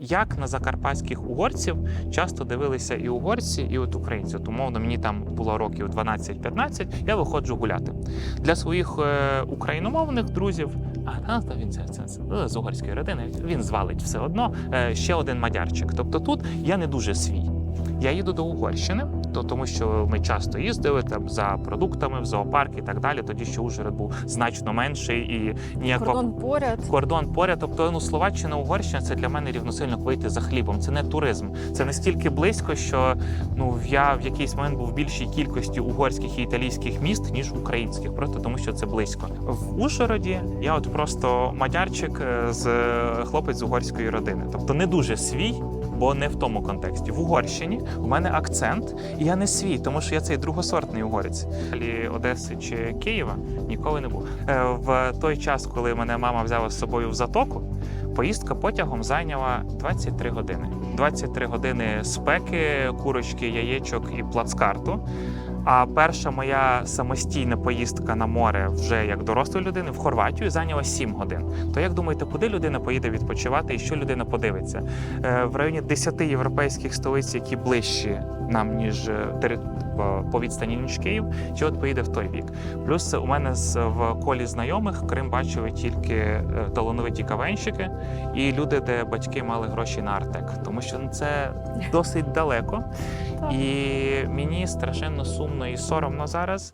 як на закарпатських угорців часто дивилися і угорці, і от українці. От, умовно, мені там було років 12-15, я виходжу гуляти. Для своїх е, україномовних друзів, а та, він це, це, це е, з угорської родини, він звалить все одно е, ще один мадярчик. Тобто тут я не дуже свій. Я їду до Угорщини, то тому що ми часто їздили там за продуктами в зоопарк і так далі. Тоді ще Ужгород був значно менший і ніякого Кордон поряд. кордон поряд. Тобто ну Словаччина, Угорщина це для мене рівносильно вийти за хлібом. Це не туризм. Це настільки близько, що ну я в якийсь момент був в більшій кількості угорських і італійських міст ніж українських, просто тому що це близько. В Ужгороді я от просто мадярчик е, з хлопець з угорської родини, тобто не дуже свій. Бо не в тому контексті. В Угорщині у мене акцент, і я не свій, тому що я цей другосортний угорець. Одеси чи Києва ніколи не був. Е, В той час, коли мене мама взяла з собою в затоку, поїздка потягом зайняла 23 години. 23 години спеки, курочки, яєчок і плацкарту. А перша моя самостійна поїздка на море вже як дорослої людини в Хорватію зайняла 7 годин. То як думаєте, куди людина поїде відпочивати і що людина подивиться? Е, В районі 10 європейських столиць, які ближчі нам, ніж е, по- відстані ніж Київ, чи от поїде в той бік. Плюс у мене з в колі знайомих Крим бачили тільки е, талановиті кавенщики і люди, де батьки мали гроші на Артек, тому що ну, це досить далеко. І мені страшенно сумно і соромно зараз.